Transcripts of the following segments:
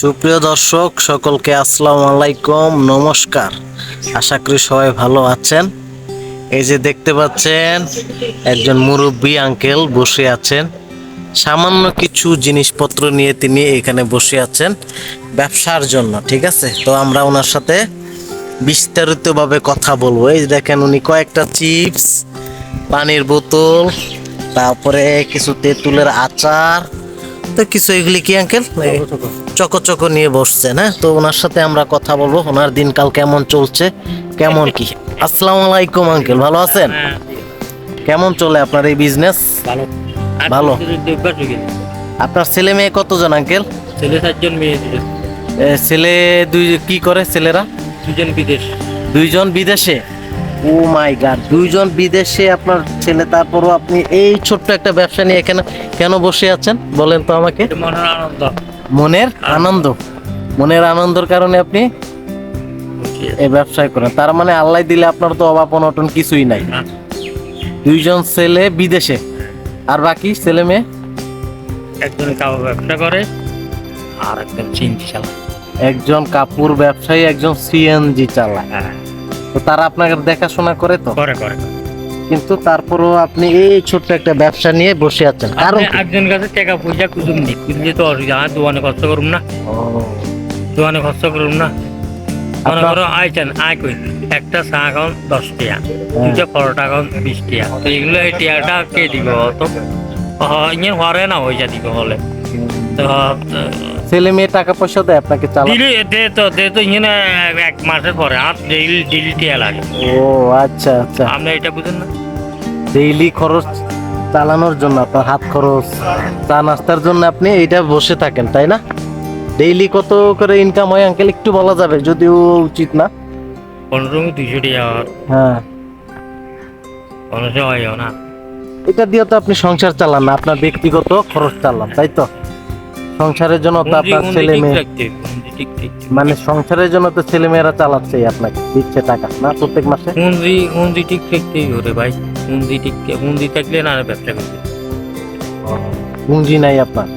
সুপ্রিয় দর্শক, সকলকে আসসালামু আলাইকুম, নমস্কার। আশা করি সবাই ভালো আছেন। এই যে দেখতে পাচ্ছেন, একজন মুরব্বী, আঙ্কেল বসে আছেন। সামান্য কিছু জিনিসপত্র নিয়ে তিনি এখানে বসে আছেন ব্যবসার জন্য, ঠিক আছে? তো আমরা ওনার সাথে বিস্তারিতভাবে কথা বলব। এই দেখেন, উনি কয়েকটা চিপস, পানির বোতল, তারপরে কিছু তেঁতুলের আচার তো কিছু এগুলি কি আঙ্কেল চকো চকো নিয়ে বসছেন হ্যাঁ? তো ওনার সাথে আমরা কথা বলব ওনার দিনকাল কেমন চলছে কেমন কি? আসসালামু আলাইকুম আঙ্কেল ভালো আছেন? হ্যাঁ, কেমন চলে আপনার এই বিজনেস ভালো। ভালো। আপনার ছেলে মেয়ে কতজন আঙ্কেল ছেলে চারজন মেয়ে ছেলে দুই কি করে ছেলেরা? দুজন বিদেশ। দুইজন বিদেশে? ও মাই গড দুইজন বিদেশে আপনার ছেলে তারপরও আপনি এই ছোট্ট একটা ব্যবসা নিয়ে এখানে কেন বসে আছেন? বলেন তো আমাকে। মনের আনন্দ। মনের আনন্দ? মনের আনন্দের কারণে আপনি এই ব্যবসায় করেন। তার মানে আল্লাহ দিলে আপনার তো অভাব অনটন কিছুই নাই। দুইজন ছেলে বিদেশে। আর বাকি ছেলে মেয়ে? একজন কাপড় ব্যবসা করে আর একজন চিন্তি চালায়। একজন কাপড় ব্যবসায়ী একজন সিএনজি চালায়। হ্যাঁ, তো তারা আপনাকে দেখাশোনা করে তো? করে করে। কিন্তু তারপরও আপনি এই ছোট্ট একটা ব্যবসা নিয়ে বসে আছেন। কারণ একজন কাছে টাকা পয়সা কুজুম নি। কুজলে তো অসুবিধা আমার দোকানে খরচ করুম না। দোকানে খরচ করুম না। মনে করো আইছেন আয় কই। একটা চা এখন দশ টাকা দুটা পরোটা এখন বিশ টাকা তো এগুলো এই টাকাটা কে দিব তো? ইয়ে হরে না পয়সা দিব বলে। তো ছেলে মেয়ে টাকা পয়সা দেয় আপনাকে চালা দিলি দে তো দে তো এক মাসের পরে আর ডেইলি ডেইলি টিয়া লাগে। ও আচ্ছা আচ্ছা। আপনি এটা বুঝেন না? ডেইলি খরচ চালানোর জন্য আপনার হাত খরচ চা নাস্তার জন্য আপনি এইটা বসে থাকেন তাই না? ডেইলি কত করে ইনকাম হয় আঙ্কেল একটু বলা যাবে যদিও উচিত না। পনেরো দুইশো টাকা হ্যাঁ? পনেরোশো হয় না? এটা দিয়ে তো আপনি সংসার চালান না আপনার ব্যক্তিগত খরচ চালান তাই তো? সংসারের জন্য তো আপনার ছেলে মেয়ে। মানে সংসারের জন্য তো ছেলে মেয়েরা চালাচ্ছে আপনাকে দিচ্ছে টাকা না প্রত্যেক মাসে? হুন্দি হুন্দি ঠিক থাকতেই ঘরে ভাই। হুন্দি ঠিক হুন্দি থাকলে না ব্যবসা করবে। পুঁজি নাই আপনার।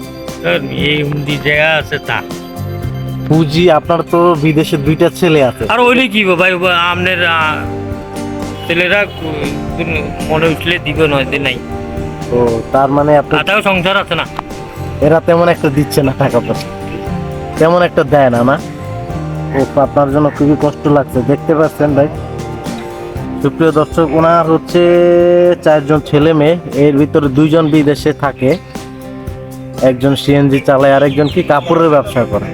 এই হুন্দি জায়গা আছে তা। পুঁজি আপনার তো বিদেশে দুইটা ছেলে আছে। আর ওইলে কি গো ভাই ও আপনার ছেলেরা মনে উঠলে দিব নয় যে নাই। তো তার মানে আপনার সংসার আছে না। এরা তেমন একটা দিচ্ছে না টাকা পয়সা। তেমন একটা দেয় না না? ও আপনার জন্য খুবই কষ্ট লাগছে। দেখতে পাচ্ছেন ভাই। সুপ্রিয় দর্শক ওনার হচ্ছে চারজন ছেলে মেয়ে। এর ভিতরে দুইজন বিদেশে থাকে। একজন সিএনজি চালায় আর একজন কি কাপড়ের ব্যবসা করে।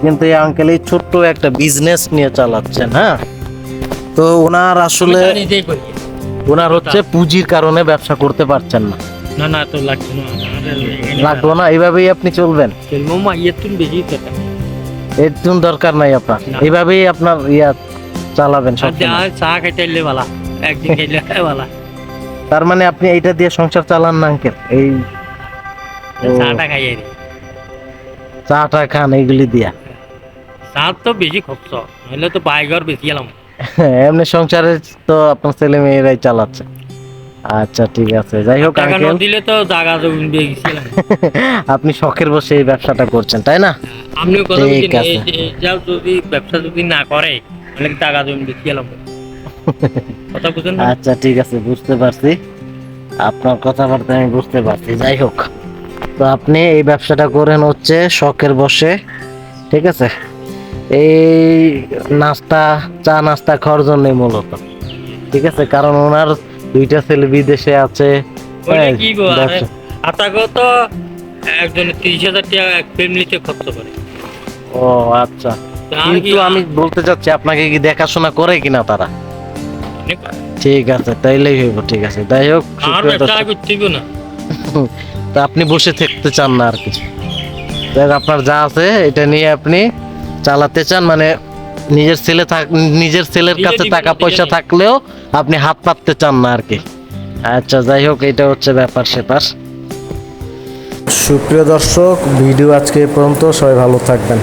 কিন্তু এই আঙ্কেল এই ছোট্ট একটা বিজনেস নিয়ে চালাচ্ছেন হ্যাঁ? তো ওনার আসলে ওনার হচ্ছে পুঁজির কারণে ব্যবসা করতে পারছেন না। না না তো লাগছে না। লাগল না এইভাবেই আপনি চলবেন। এর দরকার নাই আপনার। এইভাবেই আপনার ইয়া চালাবেন চা খাইতে ভালা একদিন খাইলে ভালা। তার মানে আপনি এইটা দিয়ে সংসার চালান না আঙ্কেল এই চাটা খান এইগুলি দিয়া। চা তো বেশি খরচ নইলে তো বাইকর বেশি এলাম এমনি সংসারে তো আপনার ছেলে মেয়েরাই চালাচ্ছে। আচ্ছা ঠিক আছে। যাই হোক আঙ্কেল দিলে তো জায়গা জমিন দিয়ে গেছিলাম। আপনি শখের বসে এই ব্যবসাটা করছেন তাই না? আপনিও কথা ঠিক আছে। যাও যদি ব্যবসা যদি না করে তাহলে টাকা জমি বেশি এলাম কথা বুঝেন না? আচ্ছা ঠিক আছে বুঝতে পারছি। আপনার কথাবার্তা আমি বুঝতে পারছি। যাই হোক তো আপনি এই ব্যবসাটা করেন হচ্ছে শখের বসে ঠিক আছে? এই নাস্তা চা নাস্তা খাওয়ার জন্যই মূলত ঠিক আছে? কারণ ওনার দুইটা ছেলে বিদেশে আছে। হ্যাঁ, কি গো আরে তো একজন তিরিশ হাজার টাকা এক ফ্যামিলিতে খরচ করে। ও আচ্ছা। কিন্তু আমি বলতে চাচ্ছি আপনাকে কি দেখাশোনা করে কিনা তারা? ঠিক আছে তাইলেই হইব ঠিক আছে। যাই হোক না। তা আপনি বসে থাকতে চান না আর কিছু দেখ আপনার যা আছে এটা নিয়ে আপনি চালাতে চান মানে নিজের ছেলে থাক নিজের ছেলের কাছে টাকা পয়সা থাকলেও আপনি হাত পাততে চান না আর কি। আচ্ছা যাই হোক, এটা হচ্ছে ব্যাপার সেপার। সুপ্রিয় দর্শক, ভিডিও আজকে পর্যন্ত। সবাই ভালো থাকবেন।